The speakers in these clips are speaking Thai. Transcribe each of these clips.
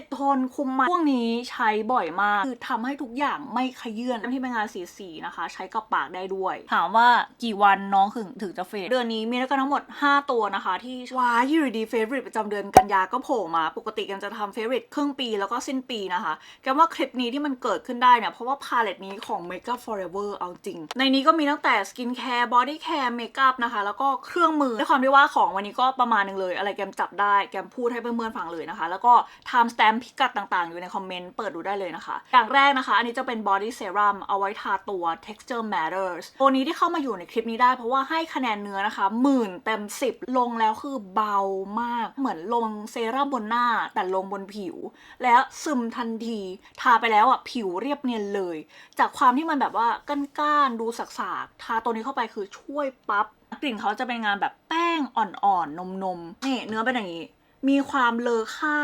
ติดทนคุมมันพวกนี้ใช้บ่อยมาก คือทำให้ทุกอย่างไม่ขยื่นที่เป็นงานสีสีๆนะคะ ใช้กับปากได้ด้วย ถามว่ากี่วันน้องถึงถึงจะเฟดเดือนนี้มีด้วกันทั้งหมด 5 ตัวนะคะ ที่ว้ายอยู่ดีเฟ v o r i t e ประจำเดือนกันยาก็โผล่มา ปกติกันจะทำเฟ v o r i t e ครึ่งปีแล้วก็สิ้นปีนะคะแกว่าคลิปนี้ที่มันเกิดขึ้นได้เนี่ยเพราะว่าพาเลตนี้ของ Makeup Forever เอาจริง ในนี้ก็มีตั้งแต่สกินแคร์บอดี้แคร์เมคอัพนะคะแล้วก็เครื่องมือด้วยความที่ว่าของวันนี้ก็ประมาณหนึงเลย อะไรแกมจับได้แกมพูดให้เพื่อนๆฟังเลยนะคะ แล้วก็ time stamp พิกัดต่างๆ อยู่ในคอมเมนต์ เปิดดูได้เลยนะคะ อย่างแรกนะคะ อันนี้จะเป็น body serum เอาไว้ทาตัว texture matters ตัวนี้ที่เข้ามาอยู่ในคลิปนี้ได้ เพราะว่าให้คะแนนเนื้อนะคะหมื่นเต็ม 10 ลงแล้วคือเบามาก เหมือนลงเซรั่มบนหน้า แต่ลงบนผิว แล้วซึมทันที ทาไปแล้วอะผิวเรียบเนียนเลย จากความที่มันแบบว่าก้านๆดูสักๆทาตัวนี้เข้าไปคือช่วยปั๊บกลิ่นเขาจะเป็นงานแบบแป้งอ่อนๆนมๆนี่เนื้อเป็นอย่างนี้มีความเลอค่า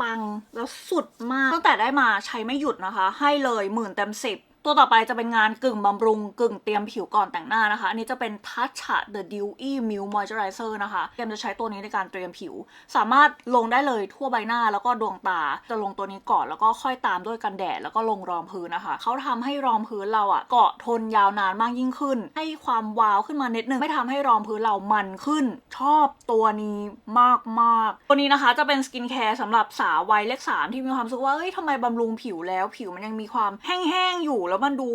ปังแล้วสุดมากตั้งแต่ได้มาใช้ไม่หยุดนะคะ ให้เลยหมื่นเต็มสิบ ตัวต่อไปจะเป็นงานกึ่งบำรุง กึ่งเตรียมผิวก่อนแต่งหน้านะคะ อันนี้จะเป็น Tatcha The Dewy Milk Moisturizer นะคะเกมจะใช้ตัวนี้ในการเตรียมผิว สามารถลงได้เลยทั่วใบหน้าแล้วก็ดวงตา จะลงตัวนี้ก่อนแล้วก็ค่อยตามด้วยกันแดดแล้วก็ลงรองพื้นนะคะ เขาทำให้รองพื้นเราอะเกาะทนยาวนานมากยิ่งขึ้น ให้ความวาวขึ้นมานิดนึง ไม่ทำให้รองพื้นเรามันขึ้น ชอบตัวนี้มากมากๆตัวนี้นะคะจะเป็นสกินแคร์สำหรับสาววัยเลขสามที่มีความรู้สึกว่าเอ้ยทำไมบำรุงผิวแล้ว ผิวมันยังมีความแห้งๆอยู่แล้วมันดู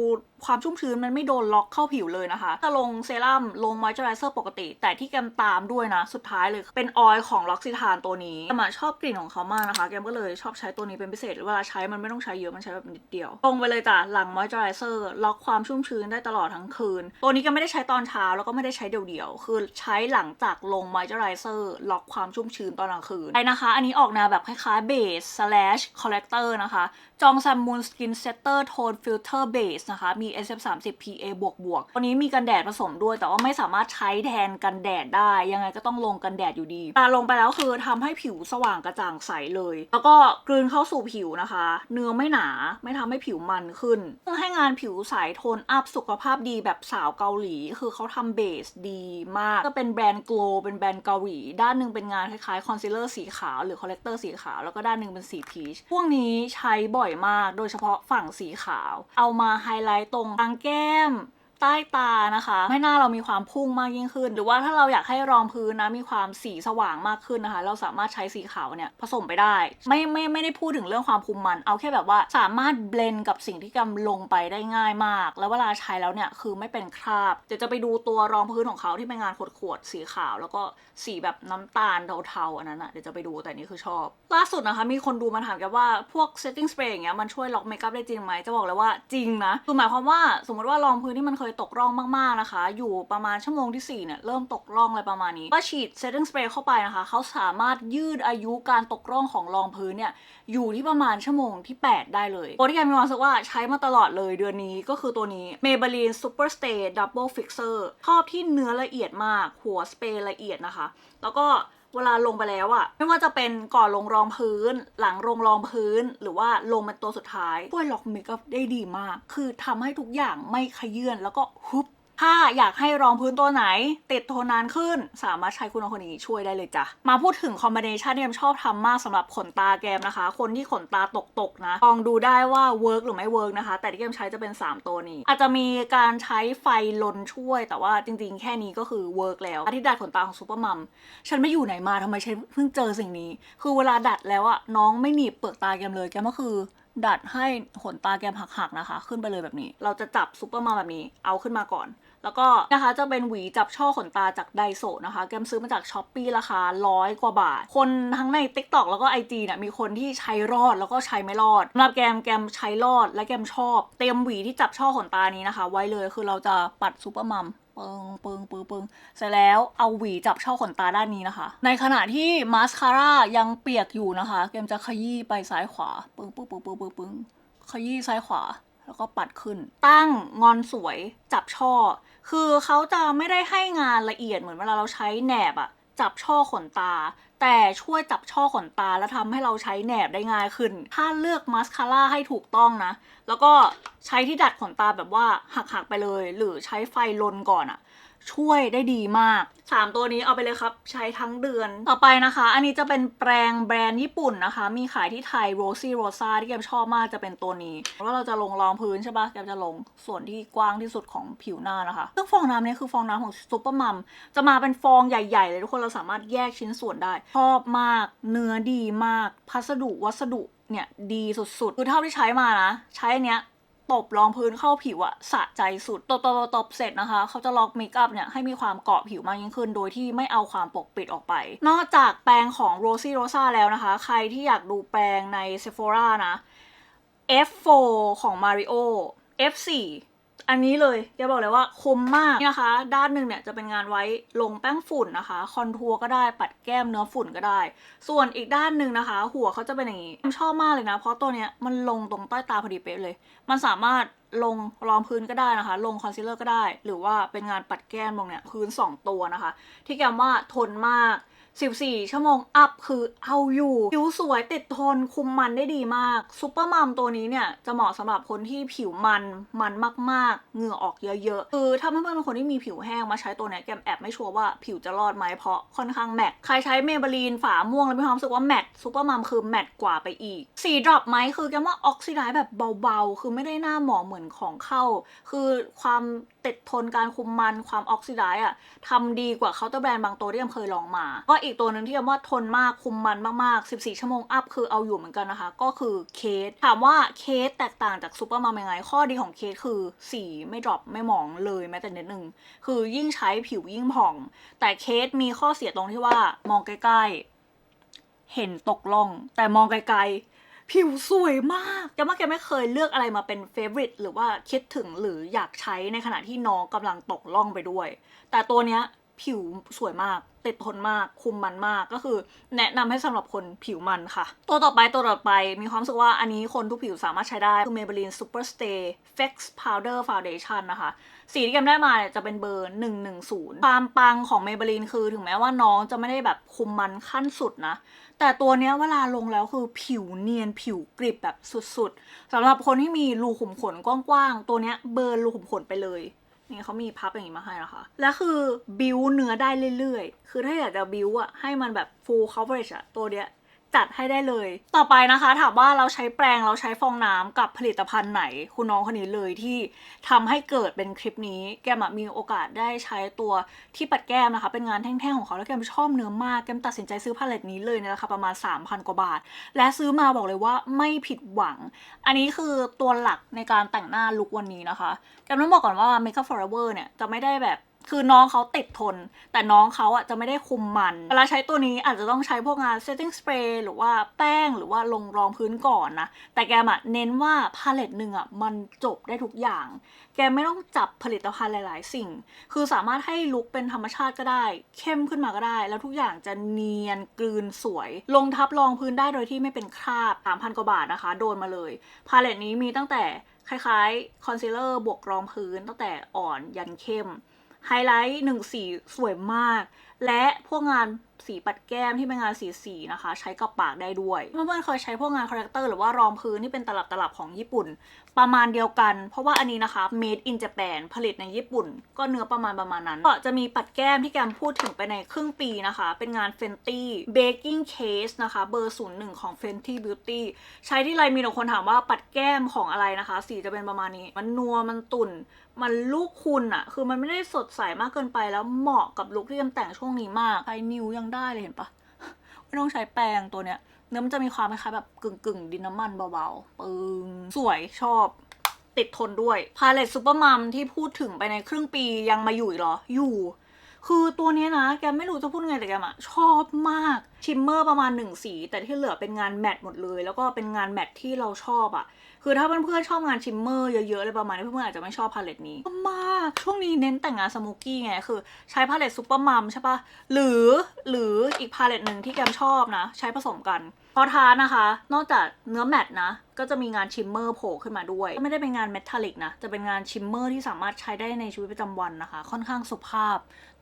ความชุ่มชื้นมันไม่โดนล็อกเข้าผิวเลยนะคะ จะลงเซรั่มลงมอยเจอไรเซอร์ปกติ แต่ที่แกมตามด้วยนะ สุดท้ายเลยเป็นออยล์ของล็อกซิทานตัวนี้แกมชอบกลิ่นของเขามากนะคะ แกมก็เลยชอบใช้ตัวนี้เป็นพิเศษ เวลาใช้มันไม่ต้องใช้เยอะมันใช้แบบนิดเดียว ลงไปเลยจ้ะหลังมอยเจอไรเซอร์ล็อกความชุ่มชื้นได้ตลอดทั้งคืน ตัวนี้แกไม่ได้ใช้ตอนเช้าแล้วก็ไม่ได้ใช้เดี่ยวๆคือใช้หลังจากลงมอยเจอไรเซอร์ล็อกความชุ่มชื้นตอนกลางคืนไอ้นะคะ อันนี้ออกแนวแบบคล้ายๆเบส slash collector นะคะจองซัมมูนสกินเซตเตอร์โทนฟิลเตอร์เบสนะคะ มี SF 3 0 PA บวกบวกตัวนี้มีกันแดดผสมด้วย แต่ว่าไม่สามารถใช้แทนกันแดดได้ ยังไงก็ต้องลงกันแดดอยู่ดีตาลงไปแล้วคือทำให้ผิวสว่างกระจ่างใสเลย แล้วก็กลืนเข้าสู่ผิวนะคะ เนื้อไม่หนา ไม่ทำให้ผิวมันขึ้นให้งานผิวใสโทนอัพสุขภาพดีแบบสาวเกาหลี คือเขาทำเบสดีมาก ก็เป็นแบรนด์ Glow เป็นแบรนด์เกาหลี ด้านหนึ่งเป็นงานคล้ายๆคอนซีลเลอร์สีขาวหรือคอลเลกเตอร์สีขาว แล้วก็ด้านหนึ่งเป็นสีพีช พวกนี้ใช้บ่อยมาก โดยเฉพาะฝั่งสีขาว เอามาไฮไลท์ตรงกลางแก้ม ใต้ตานะคะให้หน้าเรามีความพุ่งมากยิ่งขึ้น หรือว่าถ้าเราอยากให้รองพื้นนะมีความสีสว่างมากขึ้นนะคะ เราสามารถใช้สีขาวเนี่ยผสมไปได้ ไม่ไม่ไม่ได้พูดถึงเรื่องความคุมมัน เอาแค่แบบว่าสามารถเบลนกับสิ่งที่กำลงไปได้ง่ายมาก แล้วเวลาใช้แล้วเนี่ยคือไม่เป็นคราบเดี๋ยวจะไปดูตัวรองพื้นของเขาที่เป็นงานขวดๆสีขาว แล้วก็สีแบบน้ำตาลเทาๆอันนั้นอะเดี๋ยวจะไปดูแต่นี่คือชอบ ล่าสุดนะคะมีคนดูมาถามกันว่าพวก setting spray อย่างเงี้ยมันช่วยล็อกเมคอัพได้จริงไหมจะบอกเลยว่าจริงนะคือหมายความว่าสมมติว่ารองพื้นที่มันเคยตกร่องมากๆนะคะ อยู่ประมาณชั่วโมงที่4เนี่ยเริ่มตกร่องอะไรประมาณนี้ก็ฉีด setting spray เข้าไปนะคะเขาสามารถยืดอายุการตกร่องของรองพื้นเนี่ยอยู่ที่ประมาณชั่วโมงที่ 8 ได้เลยตัวที่แกมีความรู้สึกว่าใช้มาตลอดเลยเดือนนี้ก็คือตัวนี้ Maybelline Super Stay Double Fixer ชอบที่เนื้อละเอียดมาก หัวสเปรย์ละเอียดนะคะ แล้วก็ เวลาลงไปแล้วอะไม่ว่าจะเป็นก่อนลงรองพื้น หลังลงรองพื้น หรือว่าลงเป็นตัวสุดท้ายช่วยล็อกเมคอัพได้ดีมาก คือทำให้ทุกอย่างไม่ขยื่นแล้วก็ฮุบ ถ้าอยากให้รองพื้นตัวไหน ติดทนนานขึ้น สามารถใช้คุณอคนนี้ช่วยได้เลยจ้ะ มาพูดถึงคอมบิเนชันที่แกมชอบทำมากสำหรับขนตาแกมนะคะ คนที่ขนตาตกๆนะ ลองดูได้ว่าเวิร์กหรือไม่เวิร์กนะคะ แต่ที่แกมใช้จะเป็น 3 ตัวนี้ อาจจะมีการใช้ไฟลนช่วย แต่ว่าจริงๆ แค่นี้ก็คือเวิร์กแล้วอาทิตย์ดัดขนตาของซูเปอร์มัมฉันไม่อยู่ไหนมาทำไมฉันเพิ่งเจอสิ่งนี้ คือเวลาดัดแล้วอะน้องไม่หนีบเปลือกตาแกมเลยแกมก็คือดัดให้ขนตาแกมหักๆนะคะ ขึ้นไปเลยแบบนี้ เราจะจับซุปเปอร์มาแบบนี้ เอาขึ้นมาก่อน แล้วก็นะคะจะเป็นหวีจับช่อขนตาจากไดโซนะคะ แกมซื้อมาจากช้อปปีราคาร้อยกว่าบาท คนทั้งใน t ิ k t o k แล้วก็ IG เนี่ยมีคนที่ใช้รอดแล้วก็ใช้ไม่รอดสำหรับแกมแกมใช้รอดและแกมชอบ เต็มหวีที่จับช่อขนตานี้นะคะ ไว้เลยคือเราจะปัดซุปเปอร์มัมปึงปึงปึงปึงเสร็จแล้วเอาหวีจับช่อขนตาด้านนี้นะคะ ในขณะที่มาสคาร่ายังเปียกอยู่นะคะ เกมจะขยี้ไปซ้ายขวาปึงปึงปึงปึงปึงปึงขยี้ซ้ายขวา แล้วก็ปัดขึ้น ตั้งงอนสวยจับช่อ คือเขาจะไม่ได้ให้งานละเอียดเหมือนเวลาเราใช้แหนบอะจับช่อขนตา แต่ช่วยจับช่อขนตาแล้วทำให้เราใช้แหนบได้ง่ายขึ้น ถ้าเลือกมาสคาร่าให้ถูกต้องนะ แล้วก็ใช้ที่ดัดขนตาแบบว่าหักๆไปเลย หรือใช้ไฟลนก่อนอะช่วยได้ดีมาก 3 ตัวนี้เอาไปเลยครับ ใช้ทั้งเดือน ต่อไปนะคะ อันนี้จะเป็นแปรงแบรนด์ญี่ปุ่นนะคะ มีขายที่ไทย Rosy Rosa ที่แกมชอบมากจะเป็นตัวนี้ว่าเราจะลงรองพื้นใช่ปะแกมจะลงส่วนที่กว้างที่สุดของผิวหน้านะคะซึ่งฟองน้ำเนี่ยคือฟองน้ำของซุปเปอร์มัมจะมาเป็นฟองใหญ่ ๆ เลยทุกคนเราสามารถแยกชิ้นส่วนได้ชอบมาก เนื้อดีมาก พัสดุวัสดุเนี่ยดีสุดๆ คือเท่าที่ใช้มานะ ใช้อันเนี้ยตบรองพื้นเข้าผิวอะสะใจสุดตบตบตบเสร็จนะคะ เขาจะล็อกเมคอัพเนี่ยให้มีความเกาะผิวมากยิ่งขึ้น โดยที่ไม่เอาความปกปิดออกไป นอกจากแปรงของ Rosy Rosa แล้วนะคะ ใครที่อยากดูแปรงใน Sephora นะ F4 ของ Mario F4 อันนี้เลยแกบอกเลยว่าคุ้มมากนี่นะคะ ด้านหนึ่งเนี่ยจะเป็นงานไว้ลงแป้งฝุ่นนะคะ คอนทัวร์ก็ได้ปัดแก้มเนื้อฝุ่นก็ได้ ส่วนอีกด้านหนึ่งนะคะ หัวเขาจะเป็นอย่างนี้ชอบมากเลยนะ เพราะตัวเนี้ยมันลงตรงใต้ตาพอดีเป๊ะเลย มันสามารถ ลงรองพื้นก็ได้นะคะ ลงคอนซีลเลอร์ก็ได้ หรือว่าเป็นงานปัดแก้มลงเนี่ยพื้น 2 ตัวนะคะ ที่แกมว่าทนมาก 14 ชั่วโมงอัพคือเอาอยู่ผิวสวยติดทนคุมมันได้ดีมากซูเปอร์มัมตัวนี้เนี่ย จะเหมาะสำหรับคนที่ผิวมันมันมากๆ เหงื่อออกเยอะๆคือถ้าเพื่อนๆเป็นคนที่มีผิวแห้งมาใช้ตัวเนี้ยแกมแอบไม่ชัวร์ว่าผิวจะรอดไหมเพราะค่อนข้างแมตใครใช้เมเบลีนฝาม่วงแล้วมีความรู้สึกว่าแมตซูเปอร์มัมคือแมตกว่าไปอีกสีดรอปไหมคือแกมว่าออกซิไดซ์แบบเบาๆ คือไม่ได้หน้าหมองเหมือนของเข้า คือความติดทนการคุมมันความออกซิไดซ์อะทำดีกว่าเคาน์เตอร์แบรนด์บางตัวที่แกมเคยลองมา ก็อีกตัวหนึ่งที่แกมว่าทนมากคุมมันมากๆ 14 ชั่วโมงอัพคือเอาอยู่เหมือนกันนะคะ ก็คือเคส ถามว่าเคสแตกต่างจากซูเปอร์มัมยังไง ข้อดีของเคสคือสีไม่ดรอปไม่หมองเลยแม้แต่นิดนึง คือยิ่งใช้ผิวยิ่งผ่อง แต่เคสมีข้อเสียตรงที่ว่ามองใกล้ๆเห็นตกล่อง แต่มองไกลๆ ผิวสวยมากแกว่าแกไม่เคยเลือกอะไรมาเป็นเฟ v o r i t e หรือว่าคิดถึงหรืออยากใช้ในขณะที่น้องกำลังตกล่องไปด้วย แต่ตัวเนี้ยผิวสวยมาก ติดทนมาก คุมมันมาก ก็คือแนะนำให้สำหรับคนผิวมันค่ะ ตัวต่อไปตัวต่อไปมีความรู้สึกว่าอันนี้คนทุกผิวสามารถใช้ได้ คือ Maybelline Super Stay Flex Powder Foundation นะคะ สีที่แกมได้มาเนี่ยจะเป็นเบอร์ 110 ความปังของ Maybelline คือถึงแม้ว่าน้องจะไม่ได้แบบคุมมันขั้นสุดนะ แต่ตัวเนี้ยเวลาลงแล้วคือผิวเนียนผิวกริบแบบสุดๆสำหรับคนที่มีรูขุมขนกว้างๆ ตัวเนี้ยเบิร์นรูขุมขนไปเลยนี่เขามีพับอย่างนี้มาให้นะคะ และคือบิวเนื้อได้เรื่อยๆ คือถ้าอยากจะบิวอะให้มันแบบ full coverage อะตัวเนี้ย จัดให้ได้เลย ต่อไปนะคะถามว่าเราใช้แปรงเราใช้ฟองน้ำกับผลิตภัณฑ์ไหน คุณน้องคนนี้เลยที่ทำให้เกิดเป็นคลิปนี้ แกมมีโอกาสได้ใช้ตัวที่ปัดแก้มนะคะ เป็นงานแท่งๆของเขาแล้วแกมชอบเนื้อมากแกมตัดสินใจซื้อพาเลตนี้เลยในราคาประมาณ 3,000 กว่าบาท และซื้อมาบอกเลยว่าไม่ผิดหวัง อันนี้คือตัวหลักในการแต่งหน้าลุควันนี้นะคะแกมต้องบอกก่อนว่า Makeup Forever เนี่ยจะไม่ได้แบบ คือน้องเขาติดทน แต่น้องเขาอะจะไม่ได้คุมมัน เวลาใช้ตัวนี้อาจจะต้องใช้พวกงาน setting spray หรือว่าแป้งหรือว่าลงรองพื้นก่อนนะ แต่แกมอะเน้นว่าพาเลตหนึ่งอะมันจบได้ทุกอย่าง แกไม่ต้องจับผลิตภัณฑ์หลาย ๆ สิ่ง คือสามารถให้ลุคเป็นธรรมชาติก็ได้ เข้มขึ้นมาก็ได้ แล้วทุกอย่างจะเนียนกลืนสวย ลงทับรองพื้นได้โดยที่ไม่เป็นคราบ3,000กว่าบาทนะคะ โดนมาเลย พาเลตนี้มีตั้งแต่คล้ายๆคอนซีลเลอร์บวกรองพื้นตั้งแต่อ่อนยันเข้ม ไฮไลท์หนึ่งสีสวยมาก และพวกงาน สีปัดแก้มที่เป็นงานสีสีๆนะคะ ใช้กับปากได้ด้วย เพื่อนๆเคยใช้พวกงานคาแรคเตอร์หรือว่ารองพื้นที่เป็นตลับตลับๆของญี่ปุ่น ประมาณเดียวกัน เพราะว่าอันนี้นะคะ made in Japan ผลิตในญี่ปุ่น ก็เนื้อประมาณประมาณนั้น ก็จะมีปัดแก้มที่แกมพูดถึงไปในครึ่งปีนะคะ เป็นงาน Fenty Baking Case นะคะ เบอร์01ของ Fenty Beauty ใช้ที่ไรมีแต่คนถามว่าปัดแก้มของอะไรนะคะ สีจะเป็นประมาณนี้ มันนัวมันตุ่นมันลูกคุณอะคือมันไม่ได้สดใสมากเกินไปแล้วเหมาะกับลุคที่แกมแต่งช่วงนี้มากใช้นิ้วยังได้เลยเห็นปะไม่ต้องใช้แปรงตัวเนี้ย เนื้อมันจะมีความคล้ายๆแบบกึ่งกึ่งดินน้ำมันเบาๆ ปึงสวยชอบ ติดทนด้วยพาเลตซูเปอร์มัมที่พูดถึงไปในครึ่งปียังมาอยู่อีกเหรอ อยู่ คือตัวนี้นะ แกไม่รู้จะพูดไงแต่แกอะชอบมากชิมเมอร์ประมาณหนึ่งสี แต่ที่เหลือเป็นงานแมทหมดเลย แล้วก็เป็นงานแมทที่เราชอบอะคือถ้าเพื่อนๆชอบงานชิมเมอร์เยอะๆอะไรประมาณนี้เพื่อนๆอาจจะไม่ชอบพาเลตนี้มากช่วงนี้เน้นแต่งงานสโมกี้ไงคือ ใช้พาเลตซูเปอร์มัมใช่ปะหรือหรืออีกพาเลตหนึ่งที่แกมชอบนะ ใช้ผสมกันพอทานะคะ นอกจากเนื้อแมทนะ ก็จะมีงานชิมเมอร์โผล่ขึ้นมาด้วย ไม่ได้เป็นงานเมทัลลิกนะ จะเป็นงานชิมเมอร์ที่สามารถใช้ได้ในชีวิตประจำวันนะคะ ค่อนข้างสุภาพ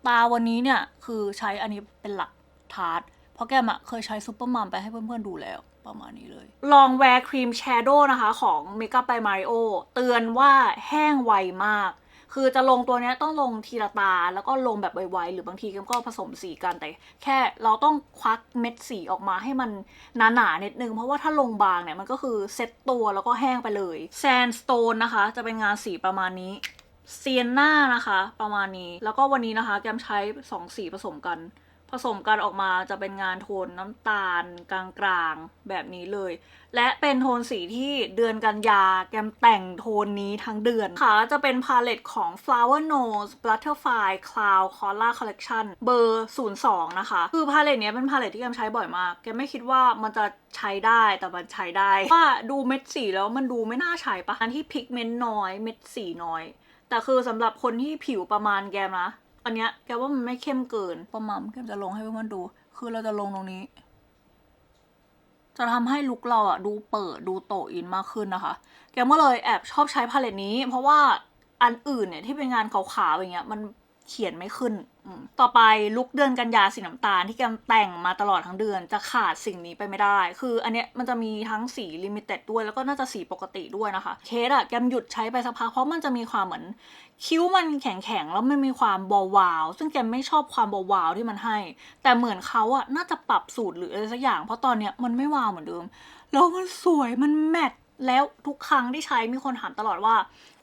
ตาวันนี้เนี่ย คือใช้อันนี้เป็นหลักทาร์ตเพราะแกมอะเคยใช้ซูเปอร์มัมไปให้เพื่อนๆดูแล้วประมาณนี้เลย ลองแวร์ครีมแชโดว์นะคะ ของ Makeup by Mario เตือนว่าแห้งไวมาก คือจะลงตัวนี้ต้องลงทีละตา แล้วก็ลงแบบไวๆ หรือบางทีก็ผสมสีกัน แต่แค่เราต้องควักเม็ดสีออกมาให้มันหนาๆนิดนึง เพราะว่าถ้าลงบางเนี่ย มันก็คือเซ็ตตัวแล้วก็แห้งไปเลยแซนสโตนนะคะ จะเป็นงานสีประมาณนี้ เซียนหน้านะคะ ประมาณนี้ แล้วก็วันนี้นะคะแกมใช้สองสีผสมกัน ผสมกันออกมาจะเป็นงานโทนน้ำตาลกลางๆแบบนี้เลย และเป็นโทนสีที่เดือนกันยาแกมแต่งโทนนี้ทั้งเดือนค่ะ จะเป็นพาเลตของ Flower Nose Butterfly Cloud Color Collection เบอร์ 02 นะคะ คือพาเลตเนี้ยเป็นพาเลตที่แกมใช้บ่อยมาก แกไม่คิดว่ามันจะใช้ได้แต่มันใช้ได้ว่าดูเม็ดสีแล้วมันดูไม่น่าใช้ปะอันที่พิกเมนต์น้อยเม็ดสีน้อย แต่คือสำหรับคนที่ผิวประมาณแกมนะ อันเนี้ยแกว่ามันไม่เข้มเกินประมาณแกมจะลงให้เพื่อนๆดู คือเราจะลงตรงนี้ จะทำให้ลุคเราอะดูเปิดดูโตอินมากขึ้นนะคะ แกมก็เลยแอบชอบใช้พาเลตนี้ เพราะว่าอันอื่นเนี่ยที่เป็นงานขาวๆอย่างเงี้ยมัน เขียนไม่ขึ้น ต่อไปลุคเดือนกันยาสีน้ำตาลที่แกมแต่งมาตลอดทั้งเดือนจะขาดสิ่งนี้ไปไม่ได้ คืออันเนี้ยมันจะมีทั้งสีลิมิเต็ดด้วยแล้วก็น่าจะสีปกติด้วยนะคะ เคสอะแกมหยุดใช้ไปสักพักเพราะมันจะมีความเหมือน คิ้วมันแข็งๆแล้วมันมีความบอวาว ซึ่งแกมไม่ชอบความบอวาวที่มันให้ แต่เหมือนเขาอะน่าจะปรับสูตรหรืออะไรสักอย่าง เพราะตอนเนี้ยมันไม่วาวเหมือนเดิม แล้วมันสวยมันแมทแล้วทุกครั้งที่ใช้มีคนถามตลอดว่า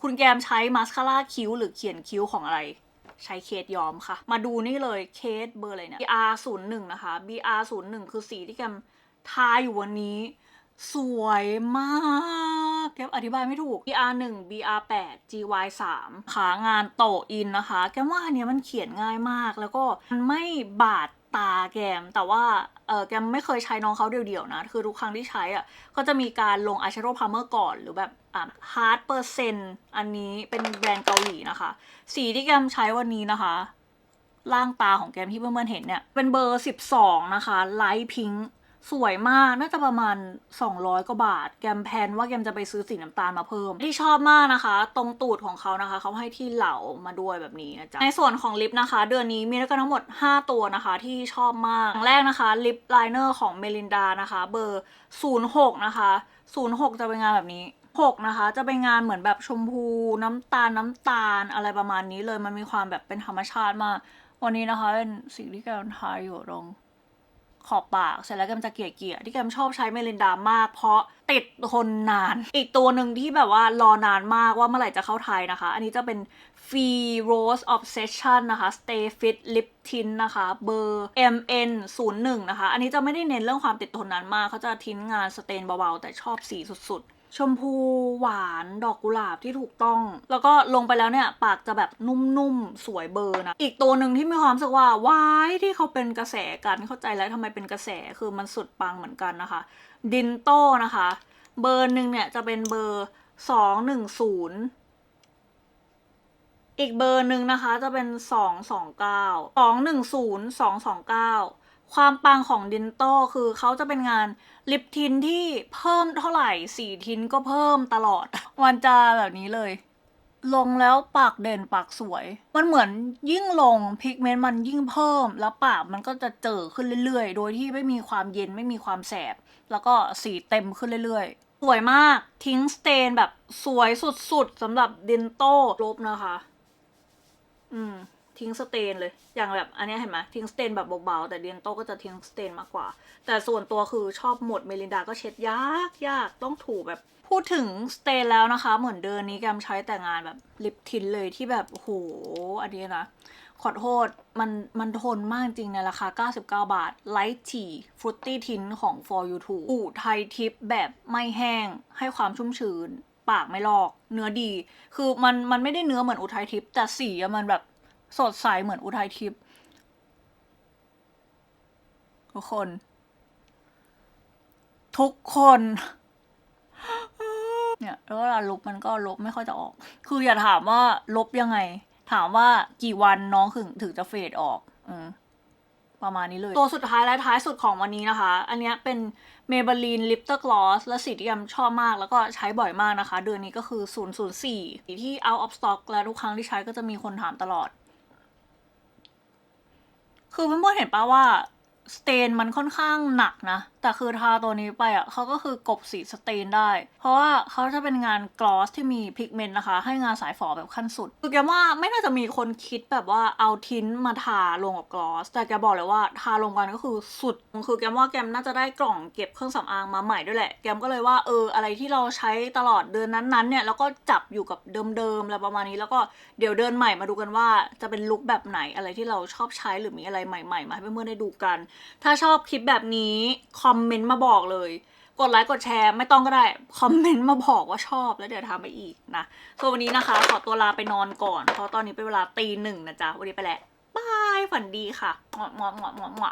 คุณแกมใช้มาสคาร่าคิ้วหรือเขียนคิ้วของอะไร ใช้เคสย้อมค่ะ มาดูนี่เลยเคสเบอร์อะไรเนี่ย BR 0 1 นะคะ BR 0 1 คือสีที่แกมทาอยู่วันนี้สวยมากแกอธิบายไม่ถูก BR 1 BR 8 GY 3 ขางานโตอินนะคะ แกว่าอันเนี้ยมันเขียนง่ายมาก แล้วก็มันไม่บาด ตาแกม แต่ว่าเออแกมไม่เคยใช้น้องเขาเดี่ยวๆนะ คือทุกครั้งที่ใช้อะก็จะมีการลงอายแชโดว์พาร์เมอร์ก่อน หรือแบบอ่าฮาร์ดเปอร์เซนต์อันนี้เป็นแบรนด์เกาหลีนะคะ สีที่แกมใช้วันนี้นะคะ ล่างตาของแกมที่เพื่อนๆเห็นเนี่ย เป็นเบอร์ 12 นะคะไลท์พิงค์ สวยมากน่าจะประมาณ 200กว่าบาท แกมแพนว่าแกมจะไปซื้อสีน้ำตาลมาเพิ่ม ที่ชอบมากนะคะ ตรงตูดของเขานะคะ เขาให้ที่เหลามาด้วยแบบนี้นะจ๊ะในส่วนของลิปนะคะ เดือนนี้มีด้วยกันทั้งหมด 5 ตัวนะคะ ที่ชอบมากอย่างแรกนะคะลิปไลเนอร์ของเมลินดานะคะ เบอร์ 06 นะคะ 06 จะเป็นงานแบบนี้6นะคะจะเป็นงานเหมือนแบบชมพูน้ำตาลน้ำตาลอะไรประมาณนี้เลยมันมีความแบบเป็นธรรมชาติมาก วันนี้นะคะเป็นสิ่งที่แกมทายอยู่ตรง ขอบปากเสร็จแล้วแกมจะเกลี่ยเกลี่ยๆที่แกมชอบใช้เมลินดามาก เพราะติดทนนาน อีกตัวหนึ่งที่แบบว่ารอนานมากว่าเมื่อไหร่จะเข้าไทยนะคะ อันนี้จะเป็น f e Rose Obsession นะคะ Stay Fit Lip Tint นะคะเบอร์ MN 0 1นะคะ อันนี้จะไม่ได้เน้นเรื่องความติดทนนานมากเขาจะทิ้งงานสเตนเบาๆ แต่ชอบสีสุดๆ ชมพูหวานดอกกุหลาบที่ถูกต้อง แล้วก็ลงไปแล้วเนี่ย ปากจะแบบนุ่มๆ สวยเบอร์นะ อีกตัวหนึ่งที่มีความรู้สึกว่าว้ายที่เขาเป็นกระแสกันเข้าใจแล้วทำไมเป็นกระแสคือมันสุดปังเหมือนกันนะคะ ดินโต้นะคะ เบอร์หนึ่งเนี่ยจะเป็นเบอร์สองหนึ่งศูนย์อีกเบอร์หนึ่งนะคะจะเป็นสองสองเก้าสองหนึ่งศูนย์สองสองเก้า ความปังของดินโต้คือเขาจะเป็นงานลิปทินที่เพิ่มเท่าไหร่สีทินก็เพิ่มตลอดมันจะแบบนี้เลย ลงแล้วปากเด่นปากสวย มันเหมือนยิ่งลงพิกเมนต์มันยิ่งเพิ่ม แล้วปากมันก็จะเจอขึ้นเรื่อยๆ โดยที่ไม่มีความเย็นไม่มีความแสบ แล้วก็สีเต็มขึ้นเรื่อยๆ สวยมากทิ้งสเตนแบบสวยสุดๆสำหรับดินโต้ลบนะคะ อืม ทิ้งสเตนเลย อย่างแบบอันนี้เห็นไหมทิ้งสเตนแบบเบาๆ แต่เดียนโตก็จะทิ้งสเตนมากกว่า แต่ส่วนตัวคือชอบหมดเมลินดาก็เช็ดยากยากต้องถูแบบพูดถึงสเตนแล้วนะคะ เหมือนเดินนี้แกมใช้แต่งานแบบลิปทินเลยที่แบบโอ้โหอันนี้นะขอโทษมันมันทนมากจริงในราคา 99 บาท Light Tea Fruity Tint ของ For You Too อู่ไทยทิปแบบไม่แห้งให้ความชุ่มชื้น ปากไม่ลอก เนื้อดี คือมันมันไม่ได้เนื้อเหมือนอุทัยทิพย์แต่สีมันแบบ สดใสเหมือนอุทัยทิพย์ทุกคน ทุกคนเนี่ยแล้วเวลาลบมันก็ลบไม่ค่อยจะออก คืออย่าถามว่าลบยังไง ถามว่ากี่วันน้องถึงถึงจะเฟดออก อืมประมาณนี้เลย ตัวสุดท้ายและท้ายสุดของวันนี้นะคะ อันนี้เป็น Maybelline Lifter Gloss และสีที่ยมชอบมากแล้วก็ใช้บ่อยมากนะคะ เดือนนี้ก็คือ 004สีที่ out of stock และทุกครั้งที่ใช้ก็จะมีคนถามตลอด คือเพื่อนๆเห็นปะว่า สเตนมันค่อนข้างหนักนะ แต่คือทาตัวนี้ไปอะเขาก็คือกบสีสเตนได้ เพราะว่าเขาจะเป็นงานกลอสที่มีพิกเมนต์นะคะ ให้งานสายฝอแบบขั้นสุดคือแกว่าไม่น่าจะมีคนคิดแบบว่าเอาทินท์มาทาลงกับกลอส แต่แกบอกเลยว่าทาลงกันก็คือสุด คือแกว่าแกมน่าจะได้กล่องเก็บเครื่องสำอางมาใหม่ด้วยแหละ แกมก็เลยว่าเอออะไรที่เราใช้ตลอดเดือนนั้นๆเนี่ยแล้วก็จับอยู่กับเดิมๆอะไรประมาณนี้ แล้วก็เดี๋ยวเดือนใหม่มาดูกันว่าจะเป็นลุคแบบไหนอะไรที่เราชอบใช้หรือมีอะไรใหม่ ๆ มาให้เพื่อนๆได้ดูกันถ้าชอบคลิปแบบนี้คอมเมนต์มาบอกเลย กดไลค์กดแชร์ไม่ต้องก็ได้คอมเมนต์มาบอกว่าชอบแล้วเดี๋ยวทำไปอีกนะส่วนวันนี้นะคะ ขอตัวลาไปนอนก่อนเพราะตอนนี้เป็นเวลาตีหนึ่งนะจ๊ะวันนี้ไปแล้วบายฝันดีค่ะหมอหมอหมอหมอ